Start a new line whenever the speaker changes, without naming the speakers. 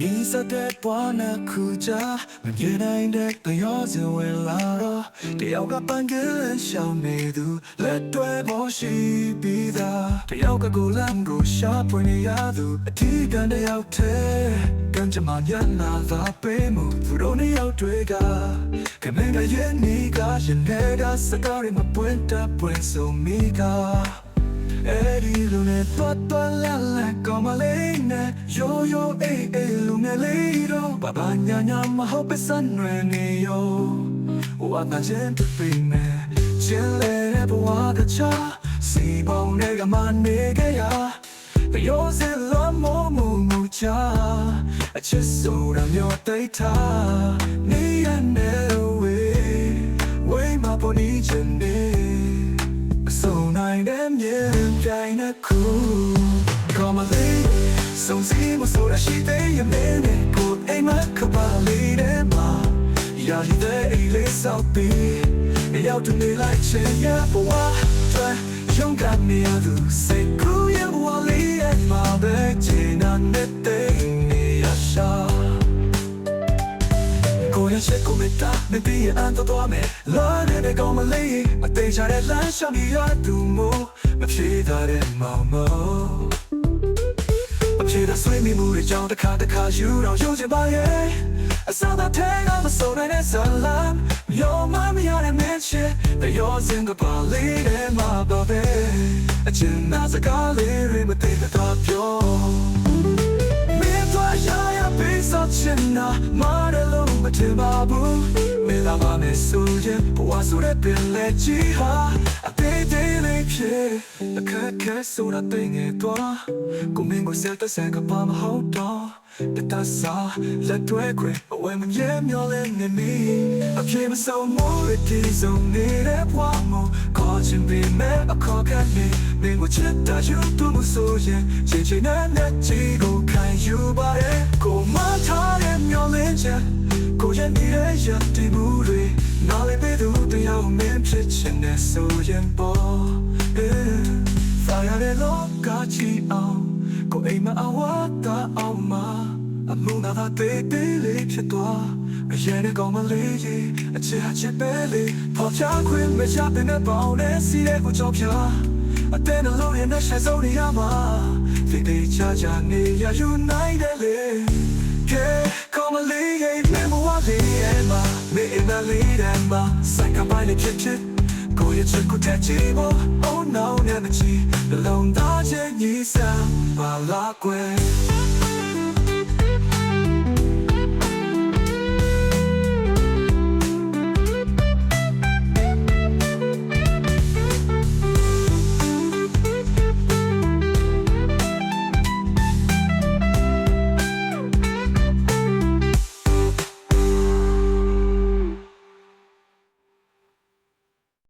နီးစတဲ့ပွားနာခုချာမပြေနိုင်တဲ့တရောစင်ဝင်လာတော့တယောက်ကပန်းကလေးရှောင်းနေသူလက်တွဲပေါ်ရှိပြီးသားတယောက်ကကိုလမ်းကိုရှာဖွေနေရသူအထီးကန်တယောက်သေးကံကြမ္မာညနာသာပေးမှုသူတို့နှစ်ယောက်တွေကကမင်းက ဒီလူနဲ့တွတ်တွတ်လာလာကောမလေးနဲ့ရိုးရိုးအေးအေးလူငယ်လေးတော့ဘာဘာညာညာမဟုတ်ပဲစံရွယ်နေရောဝါနာချင်းပြင်းနေချင်းလေဘဝကချာစီပေါင်းနဲ့ကမနေကြရတယောစလုံးမမမချာအချစ်ဆိုတာမျိုးတိတ်ထားနေရနေဝေးဝေးမပေါ်နေချင်နေ So night and yeah, trying to cool. Come a lady, so see what so that she day a minute. Put a mark about lady ma. Yeah, you there a lace out be. Out to me like say yeah, but what? Try, young got me a do. Say cool, yeah, but lady and my bed, Jane and the day, yeah, shot. ကိုရရှိ ကိုမတာမပြည့်အန်တော့တော့မယ်လာတဲ့ကောင်မလေးမသေးချတဲ့လမ်းရှောင်ပြီးရသူမို့မဖြေတာတဲ့မောင်မောမဖြေတာဆွေးမိမှုတွေကြောင့်တစ်ခါတစ်ခါယူတော့ယူချင်ပါရဲ့အစားသာထဲကမစိုးနိုင်တဲ့ဇလမ်ယောမမရတဲ့မင်းချစ်တဲ့ယောစင်ကပါလေးတဲ့မှာတော့တဲ့အချင်းနာစကားလေးတွေမသိတော့ပြောမင်းတို့ရရပေးစချ င်နာမာရလုံးမထင်ပါဘူးမင်းလာမနဲ့ဆိုရင်ဘဝဆိုတဲ့ပင်လက်ကြီးဟာအသေးသေးလေးဖြစ်အခက်ခဲဆိုတာသိငယ်တော့ကိုမင်းကိုစက်တဲ့ဆန်ကပါမဟုတ်တော့တတဆာလက်တွဲခွေအဝဲမမြဲမျောလဲနေမီအပြေမဆုံးမိုးရတီဆုံးနေတဲ့ဘဝမို့ ခေါ်ချင်ပေမဲ့အခေါ်ကနေမင်းကိုချစ်တာယူတူမဆိုရင်ချင်းချင်းနဲ့နဲ့ချီကိုခံယူပါရဲ့ကိုမထားတဲ့မျောလင်းချက်ကိုရဲ့နေတဲ့ရတီမှုတွေနားလေးပေးသူတယောက်မင်းဖြစ်ချင်တဲ့ဆိုရင်ပေါ် Fire လောကချီအောင်ကိုအိမ်မအဝတ်တာအောင် မအမှုနာသာတေးတေးလေးဖြစ်သွားအရင်ကကောင်းမလေးကြီးအချစ်အချစ်ပဲလေးပေါ်ချခွင့်မချတဲ့ပေါင်းနဲ့စီးတဲ့ကိုကြောက်ပြအတဲ့လုံးရဲ့နဲ့ဆက်စုံနေရမှာဒီတေးချာချာနေရ united လေကဲကောင်းမလေးရဲ့မေမဝလေးရဲ့မှာမေအမလေးတဲ့မှာစိုက်ကပိုင်းလေးဖြစ်ဖြစ်ကိုရဲ့ချစ်ကိုတက်ချီဘော Oh no နဲ့မချီလုံးသားချင်းညီစံပါလာကွယ်